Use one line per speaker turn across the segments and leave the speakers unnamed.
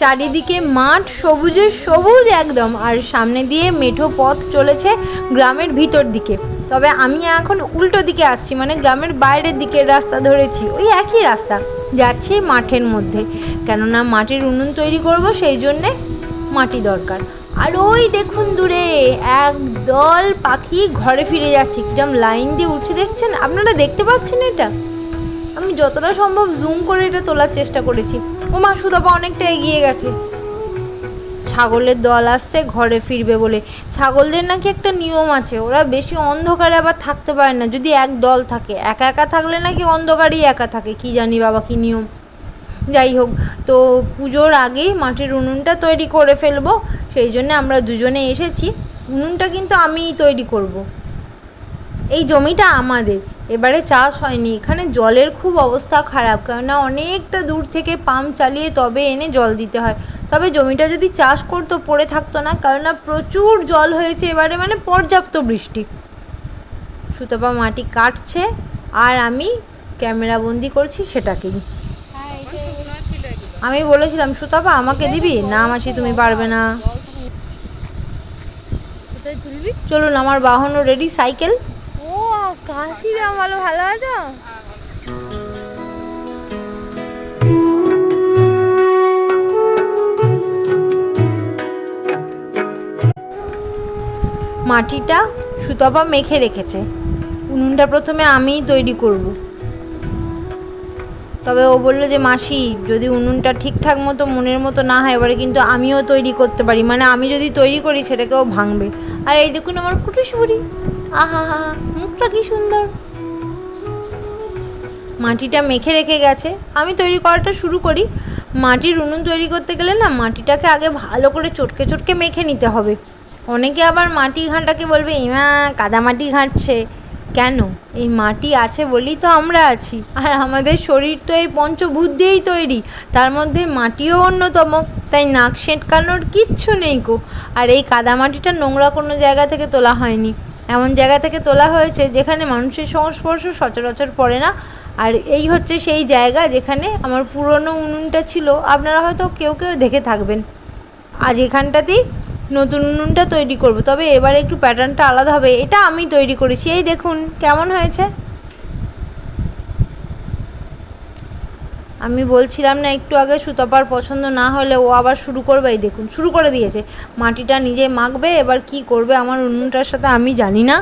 চারিদিকে মাঠ, সবুজে সবুজ একদম, আর সামনে দিয়ে মেঠো পথ চলেছে গ্রামের ভিতর দিকে। তবে আমি এখন উল্টো দিকে আসছি মানে গ্রামের বাইরের দিকের রাস্তা ধরেছি, ওই একই রাস্তা। যাচ্ছি মাঠের মধ্যে, কেননা মাটির উনুন তৈরি করব, সেই জন্যে মাটি দরকার। আর ওই দেখুন দূরে, এক দল পাখি ঘরে ফিরে যাচ্ছে, কিরম লাইন দিয়ে উঠছে, দেখছেন? আপনারা দেখতে পাচ্ছেন এটা? আমি যতটা সম্ভব জুম করে এটা তোলার চেষ্টা করেছি। ও মা সুদাপা অনেকটা এগিয়ে গেছে। ছাগলের দল আসছে, ঘরে ফিরবে বলে। ছাগলদের নাকি একটা নিয়ম আছে, ওরা বেশি অন্ধকারে আবার থাকতে পারে না। যদি এক দল থাকে, একা একা থাকলে নাকি অন্ধকারেই একা থাকে, কি জানি বাবা কি নিয়ম। যাই হোক, তো পুজোর আগেই মাটির উনুনটা তৈরি করে ফেলব, সেই জন্য আমরা দুজনে এসেছি। উনুনটা কিন্তু আমিই তৈরি করব। এই জমিটা আমাদের। এবারে চাষ হয়নি। এখানে জলের খুব অবস্থা খারাপ কেননা অনেকটা দূর থেকে পাম্প চালিয়ে তবে এনে জল দিতে হয়। তবে জমিটা যদি চাষ করতো পড়ে থাকতো না কেননা প্রচুর জল হয়েছে এবারে মানে পর্যাপ্ত বৃষ্টি। সুতপা মাটি কাটছে আর আমি ক্যামেরা বন্দি করছি সেটাকেই। আমি বলেছিলাম সুতপা আমাকে দিবি? না মাসি তুমি পারবে না। চলুন আমার বাহনও রেডি সাইকেল।
ও কাশি রে ভালো আছো?
মাটিটা সুতপা মেখে রেখেছে। উনুনটা প্রথমে আমিই তৈরি করব। তবে ও বলল যে, মাসি, যদি উনুনটা ঠিকঠাক মতো, মনের মতো না হয়, এবারে কিন্তু আমিও তৈরি করতে পারি। মানে আমি যদি তৈরি করি, সেটাকেও ভাঙবে। আর এই দেখুন আমার কুটুস আহা হা। মুখটা কি সুন্দর। মাটিটা মেখে রেখে গেছে। আমি তৈরি করাটা শুরু করি। মাটির উনুন তৈরি করতে গেলে না, মাটিটাকে আগে ভালো করে চটকে চটকে মেখে নিতে হবে। অনেকে আবার মাটি ঘাঁটাকে বলবে, ইমা, কাদা মাটি ঘাঁটছে। কেন? এই মাটি আছে বলেই তো আমরা আছি। আর আমাদের শরীর তো এই পঞ্চভূত দিয়েই তৈরি। তার মধ্যে মাটিও অন্যতম। তাই নাক সেঁটকানোর কিচ্ছু নেই গো। আর এই কাদামাটিটা নোংরা কোনো জায়গা থেকে তোলা হয়নি। এমন জায়গা থেকে তোলা হয়েছে যেখানে মানুষের সংস্পর্শ সচরাচর পড়ে না। আর এই হচ্ছে সেই জায়গা যেখানে আমার পুরনো উনুনটা ছিল। আপনারা হয়তো কেউ কেউ দেখে থাকবেন। আজ এখানটাতেই নতুন উনুনটা তৈরি করব। তবে এবার একটু প্যাটার্নটা আলাদা হবে। এটা আমি তৈরি করেছি। এই দেখুন, কেমন হয়েছে? আমি বলছিলাম না একটু আগে সুতপার পছন্দ না হলে ও আবার শুরু করবে। এই দেখুন শুরু করে দিয়েছে। মাটিটা নিজে মাখবে এবার কি করবে আমার উনুনটার সাথে আমি জানি না।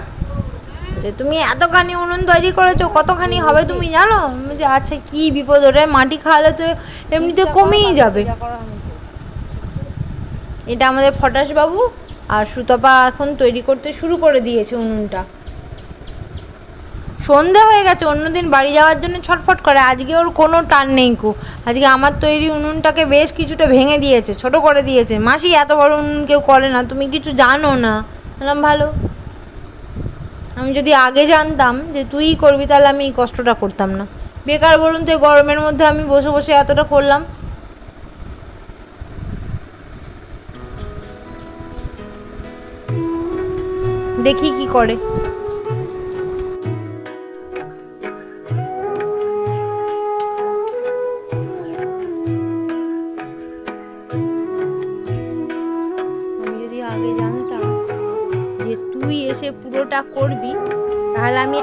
যে তুমি এতখানি উনুন তৈরি করেছ কতখানি হবে তুমি জানো? যে আচ্ছা কি বিপদ ওটা মাটি খাওয়ালে তো এমনিতে কমেই যাবে। এটা আমাদের ফটাস বাবু আর সুতপা এখন তৈরি করতে শুরু করে দিয়েছে উনুনটা। সন্ধে হয়ে গেছে অন্যদিন বাড়ি যাওয়ার জন্য ছটফট করে। আজকে ওর কোনো টান নেই কো। আজকে আমার তৈরি উনুনটাকে বেশ কিছুটা ভেঙে দিয়েছে, ছোট করে দিয়েছে। মাসি এত বড় উনুন কেউ করে না, তুমি কিছু জানো না। বললাম, ভালো। আমি যদি আগে জানতাম যে তুই করবি, তাহলে আমি এই কষ্টটা করতাম না। বেকার বলুন তো গরমের মধ্যে আমি বসে বসে এতটা করলাম। দেখি কি করে। পুরোটা করবি তাহলে আমি